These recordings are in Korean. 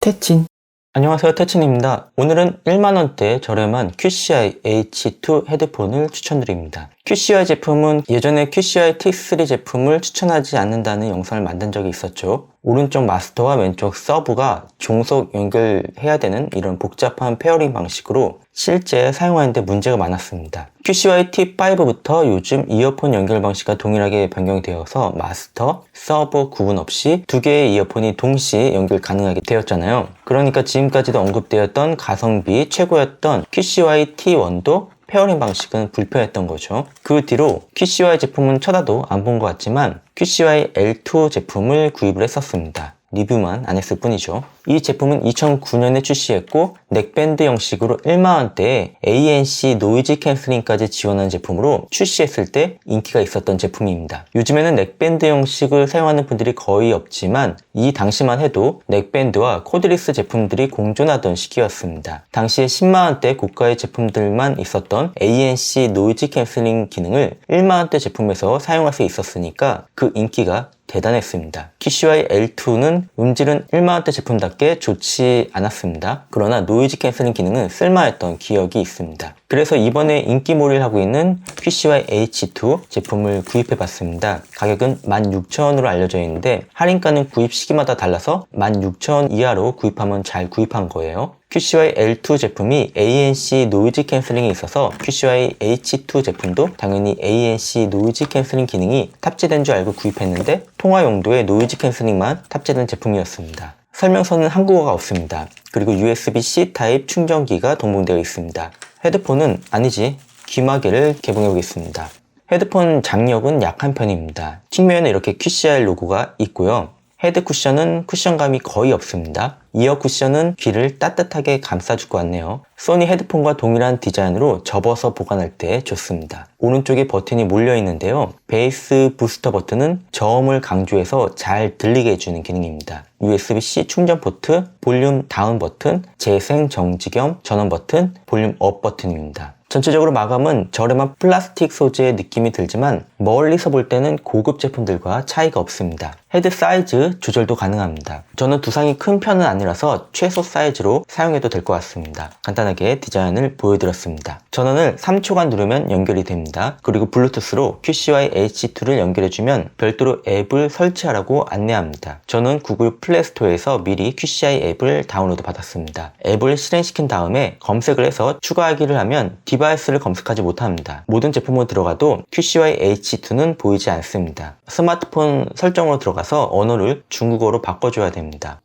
태친. 안녕하세요 태친입니다. 오늘은 1만원대 저렴한 QCI H2 헤드폰을 추천드립니다. QCI 제품은 예전에 QCI T3 제품을 추천하지 않는다는 영상을 만든 적이 있었죠 오른쪽 마스터와 왼쪽 서브가 종속 연결해야 되는 이런 복잡한 페어링 방식으로 실제 사용하는데 문제가 많았습니다. QCY T5부터 요즘 이어폰 연결 방식과 동일하게 변경이 되어서 마스터, 서버 구분 없이 두 개의 이어폰이 동시에 연결 가능하게 되었잖아요. 그러니까 지금까지도 언급되었던 가성비 최고였던 QCY T1도 페어링 방식은 불편했던 거죠. 그 뒤로 QCY 제품은 쳐다도 안 본 것 같지만 QCY L2 제품을 구입을 했었습니다. 리뷰만 안 했을 뿐이죠. 이 제품은 2009년에 출시했고 넥밴드 형식으로 1만원대에 ANC 노이즈 캔슬링까지 지원하는 제품으로 출시했을 때 인기가 있었던 제품입니다. 요즘에는 넥밴드 형식을 사용하는 분들이 거의 없지만 이 당시만 해도 넥밴드와 코드리스 제품들이 공존하던 시기였습니다. 당시에 10만원대 고가의 제품들만 있었던 ANC 노이즈 캔슬링 기능을 1만원대 제품에서 사용할 수 있었으니까 그 인기가 대단했습니다. QCY L2는 음질은 1만원대 제품답게 좋지 않았습니다. 그러나 노이즈 캔슬링 기능은 쓸만했던 기억이 있습니다. 그래서 이번에 인기몰이를 하고 있는 QCY H2 제품을 구입해 봤습니다. 가격은 16,000원으로 알려져 있는데 할인가는 구입 시기마다 달라서 16,000원 이하로 구입하면 잘 구입한 거예요. QCY L2 제품이 ANC 노이즈 캔슬링이 있어서 QCY H2 제품도 당연히 ANC 노이즈 캔슬링 기능이 탑재된 줄 알고 구입했는데 통화 용도의 노이즈 캔슬링만 탑재된 제품이었습니다. 설명서는 한국어가 없습니다. 그리고 USB-C 타입 충전기가 동봉되어 있습니다. 헤드폰은 아니지 귀마개를 개봉해 보겠습니다. 헤드폰 장력은 약한 편입니다. 측면에 이렇게 QCR 로고가 있고요. 헤드 쿠션은 쿠션감이 거의 없습니다. 이어 쿠션은 귀를 따뜻하게 감싸줄 것 같네요. 소니 헤드폰과 동일한 디자인으로 접어서 보관할 때 좋습니다. 오른쪽에 버튼이 몰려 있는데요. 베이스 부스터 버튼은 저음을 강조해서 잘 들리게 해주는 기능입니다. USB-C 충전 포트, 볼륨 다운 버튼, 재생 정지 겸 전원 버튼, 볼륨 업 버튼입니다. 전체적으로 마감은 저렴한 플라스틱 소재의 느낌이 들지만 멀리서 볼 때는 고급 제품들과 차이가 없습니다. 헤드 사이즈 조절도 가능합니다. 저는 두상이 큰 편은 아니라서 최소 사이즈로 사용해도 될 것 같습니다. 간단하게 디자인을 보여드렸습니다. 전원을 3초간 누르면 연결이 됩니다. 그리고 블루투스로 QCY H2를 연결해주면 별도로 앱을 설치하라고 안내합니다. 저는 구글 플레이스토어에서 미리 QCI 앱을 다운로드 받았습니다. 앱을 실행시킨 다음에 검색을 해서 추가하기를 하면 디바이스를 검색하지 못합니다. 모든 제품으로 들어가도 QCY H2는 보이지 않습니다. 스마트폰 설정으로 들어가서 언어를 중국어로 바꿔줘야 됩니다.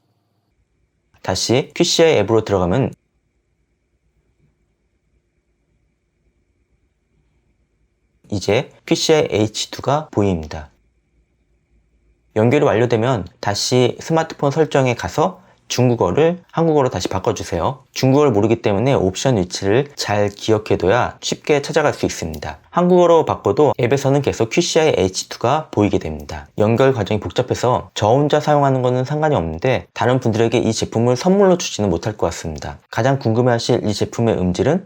다시 QCI 앱으로 들어가면 이제 QCI H2가 보입니다. 연결이 완료되면 다시 스마트폰 설정에 가서 중국어를 한국어로 다시 바꿔주세요. 중국어를 모르기 때문에 옵션 위치를 잘 기억해둬야 쉽게 찾아갈 수 있습니다. 한국어로 바꿔도 앱에서는 계속 QCI H2가 보이게 됩니다. 연결 과정이 복잡해서 저 혼자 사용하는 것은 상관이 없는데 다른 분들에게 이 제품을 선물로 주지는 못할 것 같습니다. 가장 궁금해하실 이 제품의 음질은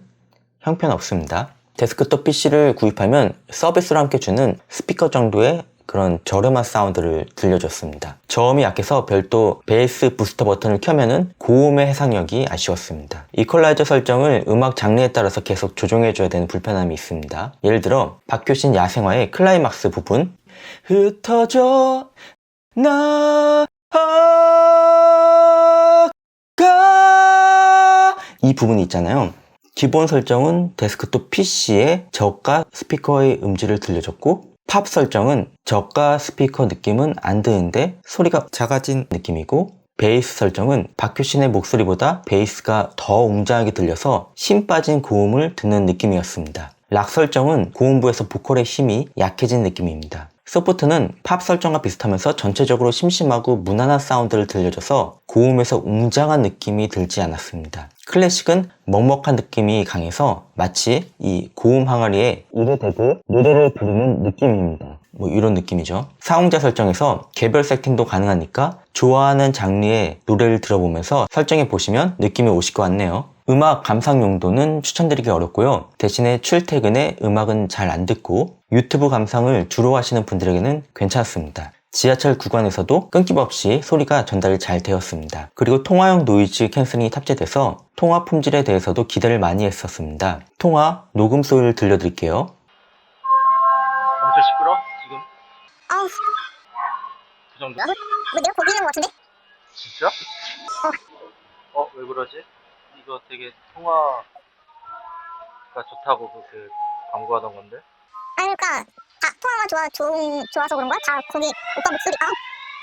형편없습니다. 데스크톱 PC를 구입하면 서비스로 함께 주는 스피커 정도의 그런 저렴한 사운드를 들려줬습니다. 저음이 약해서 별도 베이스 부스터 버튼을 켜면은 고음의 해상력이 아쉬웠습니다. 이퀄라이저 설정을 음악 장르에 따라서 계속 조정해줘야 되는 불편함이 있습니다. 예를 들어 박효신 야생화의 클라이막스 부분 흩어져 나아가 이 부분이 있잖아요. 기본 설정은 데스크톱 PC에 저가 스피커의 음질을 들려줬고 팝 설정은 저가 스피커 느낌은 안 드는데 소리가 작아진 느낌이고 베이스 설정은 박효신의 목소리보다 베이스가 더 웅장하게 들려서 심 빠진 고음을 듣는 느낌이었습니다. 락 설정은 고음부에서 보컬의 힘이 약해진 느낌입니다. 서포트는 팝 설정과 비슷하면서 전체적으로 심심하고 무난한 사운드를 들려줘서 고음에서 웅장한 느낌이 들지 않았습니다. 클래식은 먹먹한 느낌이 강해서 마치 이 고음 항아리에 의뢰대고 노래를 부르는 느낌입니다. 뭐 이런 느낌이죠. 사용자 설정에서 개별 세팅도 가능하니까 좋아하는 장르의 노래를 들어보면서 설정해 보시면 느낌이 오실 것 같네요. 음악 감상 용도는 추천드리기 어렵고요. 대신에 출퇴근에 음악은 잘 안 듣고 유튜브 감상을 주로 하시는 분들에게는 괜찮습니다. 지하철 구간에서도 끊김없이 소리가 전달이 잘 되었습니다. 그리고 통화용 노이즈 캔슬링이 탑재돼서 통화 품질에 대해서도 기대를 많이 했었습니다. 통화 녹음 소리를 들려드릴게요. 엄청 시끄러? 지금 아우, 그 정도? 뭐, 뭐 내가 거기 있는 것 같은데? 진짜? 어, 왜 그러지? 이거 되게 통화가 좋다고 그렇게 광고하던 건데? 아니, 그러니까 다 통화가 좋아, 좋은, 좋아서 그런 거야? 다 거기 오빠 목소리, 아,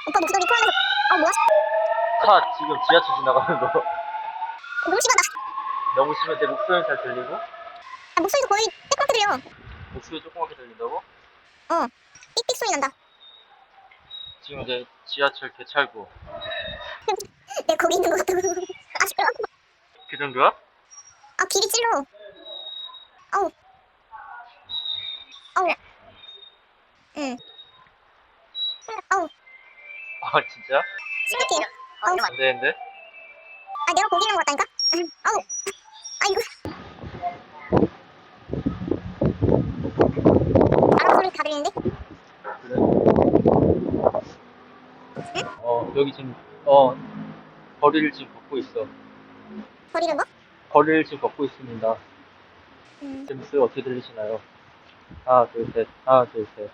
오빠 목소리 포함해서, 아, 뭐야? 차 지금 지하철 지나가는 거 너무 심하다. 너무 심해 내 목소리는 잘 들리고 아, 목소리도 거의 떼껍게 들려. 목소리 조그맣게 들린다고? 삑삑 소리 난다. 지금 이제 지하철 개찰구 내가 거기 있는 것 같다고. 아, 시끄러. 그 정도야? 아, 귀리 찔러. 아우. 아우. 응. 아우, 아 진짜? 심각해. 아우, 안 되는데? 아, 내가 있는 것 같다니까? 아우. 아이고. 나랑 소리 다 들리는데? 그래 어 여기 지금 어 거리를 지금 걷고 있어 거리를 뭐? 거리를 지금 걷고 있습니다 음, 제 목소리 어떻게 들리시나요? 하나 둘 셋 하나 둘 셋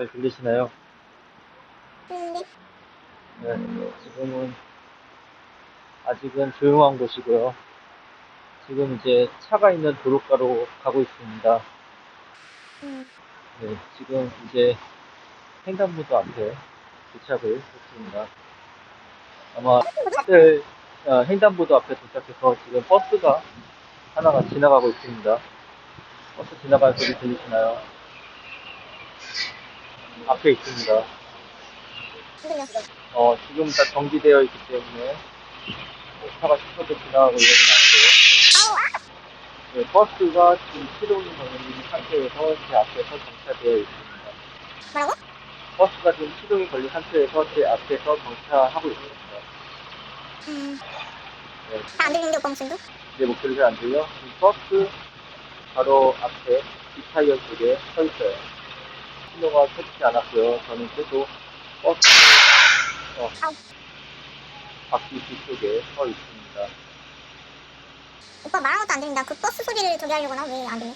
잘 들리시나요? 들리는데? 네, 지금은 아직은 조용한 곳이고요. 지금 이제 차가 있는 도로가로 가고 있습니다. 음, 네, 지금 이제 횡단보도 앞에 도착을 했습니다. 아마 다들 어, 횡단보도 앞에 도착해서 지금 버스가 하나가 지나가고 있습니다. 버스 지나가는 소리 들리시나요? 앞에 있습니다. 안. 어, 지금 다 정지되어 있기 때문에 차가 시끄럽게 지나가고 이러진 않고요. 아우, 아! 네, 버스가 지금 시동이 걸린 상태에서 제 앞에서 정차되어 있습니다. 뭐라고? 버스가 지금 시동이 걸린 상태에서 제 앞에서 정차하고 있습니다. 음, 네, 다안 들리는데, 오빠 목소리도? 내 목소리 잘 안 들려? 버스 바로 앞에 뒷타이어 쪽에 서 있어요. 신호가 켜지지 않았고요. 저는 계속 버스 어. 바퀴 뒤쪽에 서 있습니다. 오빠 말한 것도 안 들린다. 그 버스 소리를 저기 하려고나? 왜 안 들려?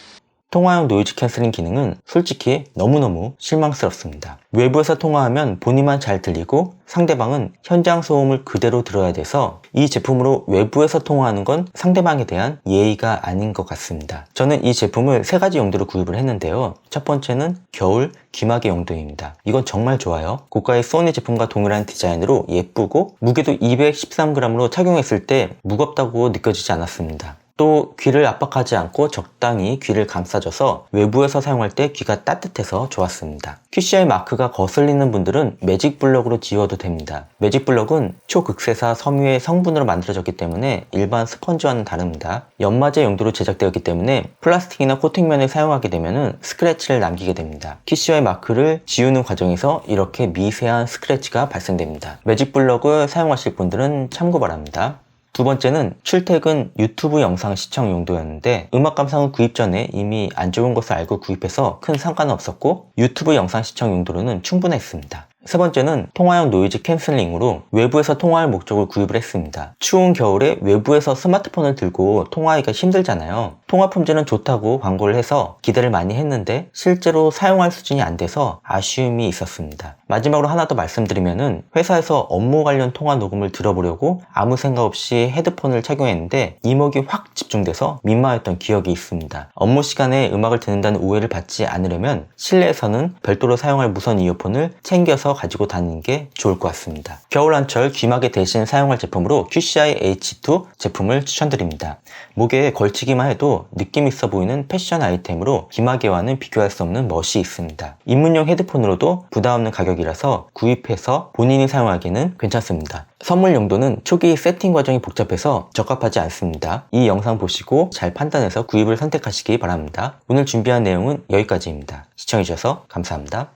통화용 노이즈 캔슬링 기능은 솔직히 너무너무 실망스럽습니다. 외부에서 통화하면 본인만 잘 들리고 상대방은 현장 소음을 그대로 들어야 돼서 이 제품으로 외부에서 통화하는 건 상대방에 대한 예의가 아닌 것 같습니다. 저는 이 제품을 세 가지 용도로 구입을 했는데요. 첫 번째는 겨울 귀마개 용도입니다. 이건 정말 좋아요. 고가의 소니 제품과 동일한 디자인으로 예쁘고 무게도 213g으로 착용했을 때 무겁다고 느껴지지 않았습니다. 또 귀를 압박하지 않고 적당히 귀를 감싸줘서 외부에서 사용할 때 귀가 따뜻해서 좋았습니다. QCI 마크가 거슬리는 분들은 매직 블럭으로 지워도 됩니다. 매직 블럭은 초극세사 섬유의 성분으로 만들어졌기 때문에 일반 스펀지와는 다릅니다. 연마제 용도로 제작되었기 때문에 플라스틱이나 코팅면을 사용하게 되면 스크래치를 남기게 됩니다. QCI 마크를 지우는 과정에서 이렇게 미세한 스크래치가 발생됩니다. 매직 블럭을 사용하실 분들은 참고 바랍니다. 두 번째는 출퇴근 유튜브 영상 시청 용도였는데 음악 감상은 구입 전에 이미 안 좋은 것을 알고 구입해서 큰 상관은 없었고 유튜브 영상 시청 용도로는 충분했습니다. 세 번째는 통화용 노이즈 캔슬링으로 외부에서 통화할 목적을 구입을 했습니다. 추운 겨울에 외부에서 스마트폰을 들고 통화하기가 힘들잖아요. 통화 품질은 좋다고 광고를 해서 기대를 많이 했는데 실제로 사용할 수준이 안 돼서 아쉬움이 있었습니다. 마지막으로 하나 더 말씀드리면은 회사에서 업무 관련 통화 녹음을 들어보려고 아무 생각 없이 헤드폰을 착용했는데 이목이 확 집중돼서 민망했던 기억이 있습니다. 업무 시간에 음악을 듣는다는 오해를 받지 않으려면 실내에서는 별도로 사용할 무선 이어폰을 챙겨서 가지고 다니는 게 좋을 것 같습니다. 겨울 한철 귀마개 대신 사용할 제품으로 QCI H2 제품을 추천드립니다. 목에 걸치기만 해도 느낌 있어 보이는 패션 아이템으로 귀마개와는 비교할 수 없는 멋이 있습니다. 입문용 헤드폰으로도 부담 없는 가격이 라서 구입해서 본인이 사용하기에는 괜찮습니다. 선물 용도는 초기 세팅 과정이 복잡해서 적합하지 않습니다. 이 영상 보시고 잘 판단해서 구입을 선택하시기 바랍니다. 오늘 준비한 내용은 여기까지입니다. 시청해주셔서 감사합니다.